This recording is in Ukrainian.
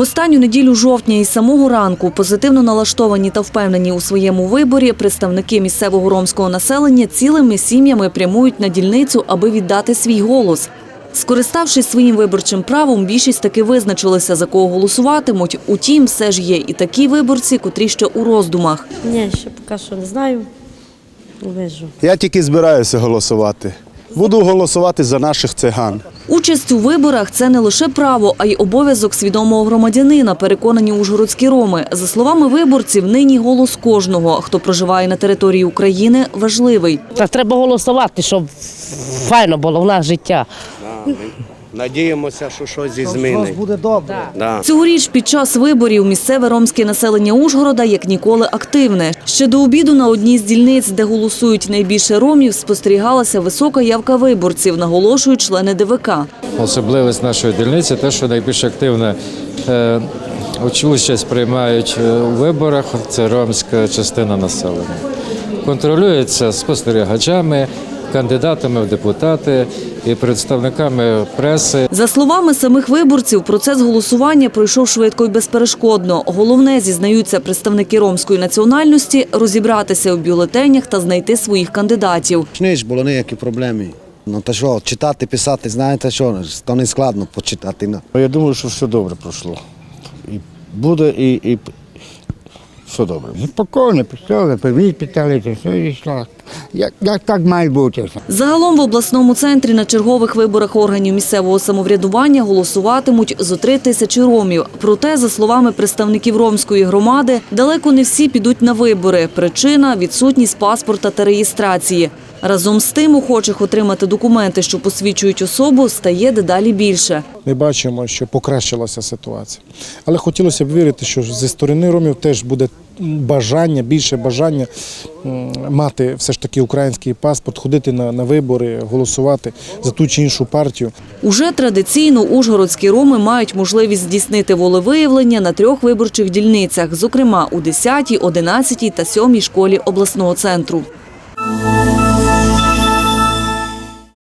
В останню неділю жовтня із самого ранку позитивно налаштовані та впевнені у своєму виборі представники місцевого ромського населення цілими сім'ями прямують на дільницю, аби віддати свій голос. Скориставшись своїм виборчим правом, більшість таки визначилися, за кого голосуватимуть. Утім, все ж є і такі виборці, котрі ще у роздумах. Ні, ще поки що не знаю. Вижу. Я тільки збираюся голосувати. Буду голосувати за наших циган. Участь у виборах це не лише право, а й обов'язок свідомого громадянина, переконані ужгородські роми. За словами виборців, нині голос кожного, хто проживає на території України, важливий. Та треба голосувати, щоб файно було в нас життя. Надіємося, що щось зі змінить. буде добре. Да. Цьогоріч під час виборів місцеве ромське населення Ужгорода як ніколи активне. Ще до обіду на одній з дільниць, де голосують найбільше ромів, спостерігалася висока явка виборців, наголошують члени ДВК. Особливість нашої дільниці те, що найбільш активно е, уч- участь приймають е, у виборах. Це ромська частина населення. Контролюється спостерігачами, кандидатами в депутати і представниками преси. За словами самих виборців, процес голосування пройшов швидко і безперешкодно. Головне, зізнаються представники ромської національності, розібратися у бюлетенях та знайти своїх кандидатів. Не ж було ніякі проблеми. Ну та що, читати, писати, знаєте що, то не складно почитати. ну. Я думаю, що все добре пройшло. І буде, і, і все добре. Спокійно, пішли, питали, то все йшло. Як, як так має бути? Загалом в обласному центрі на чергових виборах органів місцевого самоврядування голосуватимуть зо три тисячі ромів. Проте, за словами представників ромської громади, далеко не всі підуть на вибори. Причина – відсутність паспорта та реєстрації. Разом з тим, охочих отримати документи, що посвідчують особу, стає дедалі більше. Ми бачимо, що покращилася ситуація. Але хотілося б вірити, що зі сторони ромів теж буде бажання, більше бажання мати все ж таки український паспорт, ходити на, на вибори, голосувати за ту чи іншу партію. Уже традиційно ужгородські роми мають можливість здійснити волевиявлення на трьох виборчих дільницях, зокрема у 10, 11 та 7 школі обласного центру.